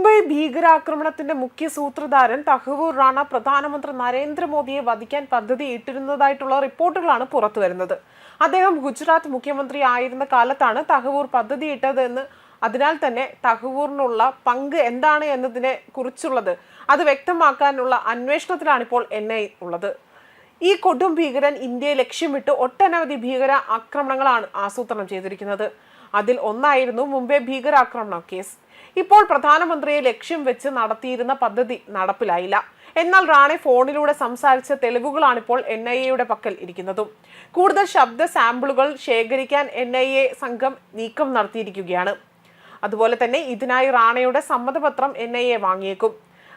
മുംബൈ ഭീകരാക്രമണത്തിന്റെ മുഖ്യ സൂത്രധാരൻ തഹവൂർ റാണ പ്രധാനമന്ത്രി നരേന്ദ്രമോദിയെ വധിക്കാൻ പദ്ധതി ഇട്ടിരുന്നതായിട്ടുള്ള റിപ്പോർട്ടുകളാണ് പുറത്തുവരുന്നത് അദ്ദേഹം ഗുജറാത്ത് മുഖ്യമന്ത്രി ആയിരുന്ന കാലത്താണ് തഹവൂർ പദ്ധതി ഇട്ടതെന്ന് അതിനാൽ തന്നെ തഹവൂറിനുള്ള പങ്ക് എന്താണ് എന്നതിനെ കുറിച്ചുള്ളത് അത് വ്യക്തമാക്കാനുള്ള അന്വേഷണത്തിലാണ് ഇപ്പോൾ എൻ ഐ ഉള്ളത്. ഈ കൊടും ഭീകരൻ ഇന്ത്യയെ ലക്ഷ്യമിട്ട് ഒട്ടനവധി ഭീകര ആക്രമണങ്ങളാണ് ആസൂത്രണം ചെയ്തിരിക്കുന്നത്. അതിൽ ഒന്നായിരുന്നു മുംബൈ ഭീകരാക്രമണ കേസ്. ഇപ്പോൾ പ്രധാനമന്ത്രിയെ ലക്ഷ്യം വെച്ച് നടത്തിയിരുന്ന പദ്ധതി നടപ്പിലായില്ല. എന്നാൽ റാണെ ഫോണിലൂടെ സംസാരിച്ച തെളിവുകളാണിപ്പോൾ എൻ ഐ എയുടെ പക്കൽ ഇരിക്കുന്നതും. കൂടുതൽ ശബ്ദ സാമ്പിളുകൾ ശേഖരിക്കാൻ എൻ ഐ എ സംഘം നീക്കം നടത്തിയിരിക്കുകയാണ്. അതുപോലെ തന്നെ ഇതിനായി റാണയുടെ സമ്മതപത്രം എൻ ഐ എ വാങ്ങിയേക്കും.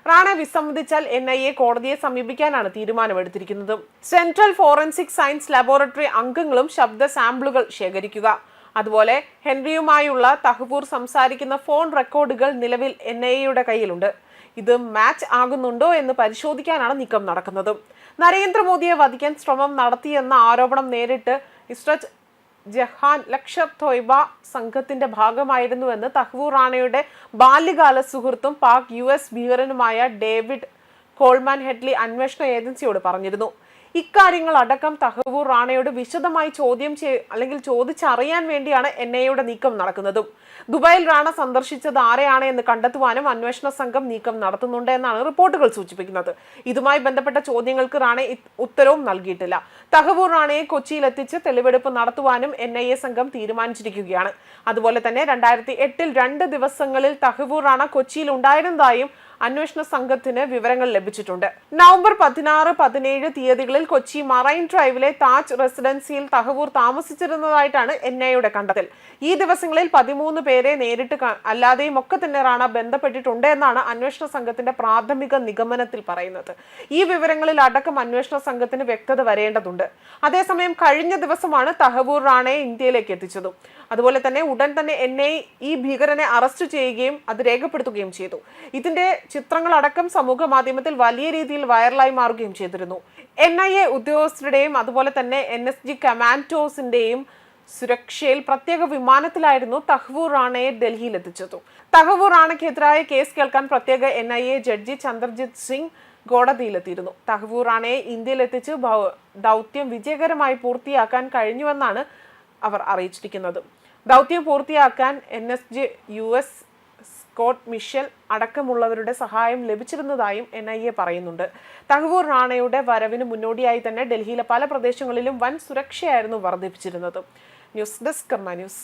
റാണ വിസമ്മതിച്ചാൽ എൻ ഐ എ കോടതിയെ സമീപിക്കാനാണ് തീരുമാനമെടുത്തിരിക്കുന്നത്. സെൻട്രൽ ഫോറൻസിക് സയൻസ് ലബോറട്ടറി അംഗങ്ങളും ശബ്ദ സാമ്പിളുകൾ ശേഖരിക്കുക. അതുപോലെ ഹെൻറിയുമായുള്ള തഹബൂർ സംസാരിക്കുന്ന ഫോൺ റെക്കോർഡുകൾ നിലവിൽ എൻ ഐ എയുടെ കയ്യിലുണ്ട്. ഇത് മാച്ച് ആകുന്നുണ്ടോ എന്ന് പരിശോധിക്കാനാണ് നീക്കം നടക്കുന്നത്. നരേന്ദ്രമോദിയെ വധിക്കാൻ ശ്രമം നടത്തിയെന്ന ആരോപണം നേരിട്ട് ഇസ്രജ് ജഹാൻ ലക്ഷർ തൊയ്ബ സംഘത്തിന്റെ ഭാഗമായിരുന്നുവെന്ന് തഹ്വൂർ റാണയുടെ ബാല്യകാല സുഹൃത്തും പാക് യു എസ് ഭീകരനുമായ ഡേവിഡ് കോൾമാൻ ഹെഡ്ലി അന്വേഷണ ഏജൻസിയോട് പറഞ്ഞിരുന്നു. ഇക്കാര്യങ്ങൾ അടക്കം തഹവൂർ റാണയോട് വിശദമായി ചോദ്യം ചെയ് അല്ലെങ്കിൽ ചോദിച്ചറിയാൻ വേണ്ടിയാണ് എൻ ഐയുടെ നീക്കം നടക്കുന്നതും. ദുബായിൽ റാണ സന്ദർശിച്ചത് ആരെയാണ് എന്ന് കണ്ടെത്തുവാനും അന്വേഷണ സംഘം നീക്കം നടത്തുന്നുണ്ട് എന്നാണ് റിപ്പോർട്ടുകൾ സൂചിപ്പിക്കുന്നത്. ഇതുമായി ബന്ധപ്പെട്ട ചോദ്യങ്ങൾക്ക് റാണ ഉത്തരവും നൽകിയിട്ടില്ല. തഹവൂർ റാണയെ കൊച്ചിയിൽ എത്തിച്ച് തെളിവെടുപ്പ് നടത്തുവാനും എൻ സംഘം തീരുമാനിച്ചിരിക്കുകയാണ്. അതുപോലെ തന്നെ രണ്ടായിരത്തി എട്ടിൽ രണ്ട് ദിവസങ്ങളിൽ തഹവൂർ റാണ കൊച്ചിയിൽ ഉണ്ടായിരുന്നതായും അന്വേഷണ സംഘത്തിന് വിവരങ്ങൾ ലഭിച്ചിട്ടുണ്ട്. നവംബർ പതിനാറ് പതിനേഴ് തീയതികളിൽ കൊച്ചി മറൈൻ ഡ്രൈവിലെ താജ് റെസിഡൻസിയിൽ തഹവൂർ താമസിച്ചിരുന്നതായിട്ടാണ് എൻ ഐയുടെ കണ്ടെത്തൽ. ഈ ദിവസങ്ങളിൽ പതിമൂന്ന് പേരെ നേരിട്ട് അല്ലാതെയും ഒക്കെ തന്നെ റാണ ബന്ധപ്പെട്ടിട്ടുണ്ട് എന്നാണ് അന്വേഷണ സംഘത്തിന്റെ പ്രാഥമിക നിഗമനത്തിൽ പറയുന്നത്. ഈ വിവരങ്ങളിൽ അടക്കം അന്വേഷണ സംഘത്തിന് വ്യക്തത വരേണ്ടതുണ്ട്. അതേസമയം കഴിഞ്ഞ ദിവസമാണ് തഹവൂർ റാണയെ ഇന്ത്യയിലേക്ക് എത്തിച്ചതും. അതുപോലെ തന്നെ ഉടൻ തന്നെ എൻ ഈ ഭീകരനെ അറസ്റ്റ് ചെയ്യുകയും അത് രേഖപ്പെടുത്തുകയും ചെയ്തു. ഇതിന്റെ ചിത്രങ്ങളടക്കം സമൂഹ മാധ്യമത്തിൽ വലിയ രീതിയിൽ വൈറലായി മാറുകയും ചെയ്തിരുന്നു. എൻ ഐ എ ഉദ്യോഗസ്ഥരുടെയും അതുപോലെ തന്നെ എൻ എസ് ജി കമാൻഡോസിന്റെയും സുരക്ഷയിൽ പ്രത്യേക വിമാനത്തിലായിരുന്നു തഹ്വൂർ റാണയെ ഡൽഹിയിൽ എത്തിച്ചത്. തഹവൂർ റാണയ്ക്കെതിരായ കേസ് കേൾക്കാൻ പ്രത്യേക N I A judge Chandrajit Singh കോടതിയിലെത്തിയിരുന്നു. Tahawwur റാണയെ ഇന്ത്യയിലെത്തിച്ച് ദൗത്യം വിജയകരമായി പൂർത്തിയാക്കാൻ കഴിഞ്ഞുവെന്നാണ് അവർ അറിയിച്ചിരിക്കുന്നത്. ദൗത്യം പൂർത്തിയാക്കാൻ N S G U S Scott Mitchell അടക്കമുള്ളവരുടെ സഹായം ലഭിച്ചിരുന്നതായും എൻ ഐ എ പറയുന്നുണ്ട്. തഹവൂർ റാണയുടെ വരവിന് മുന്നോടിയായി തന്നെ ഡൽഹിയിലെ പല പ്രദേശങ്ങളിലും വൻ സുരക്ഷയായിരുന്നു വർദ്ധിപ്പിച്ചിരുന്നത്. News desk Karma news.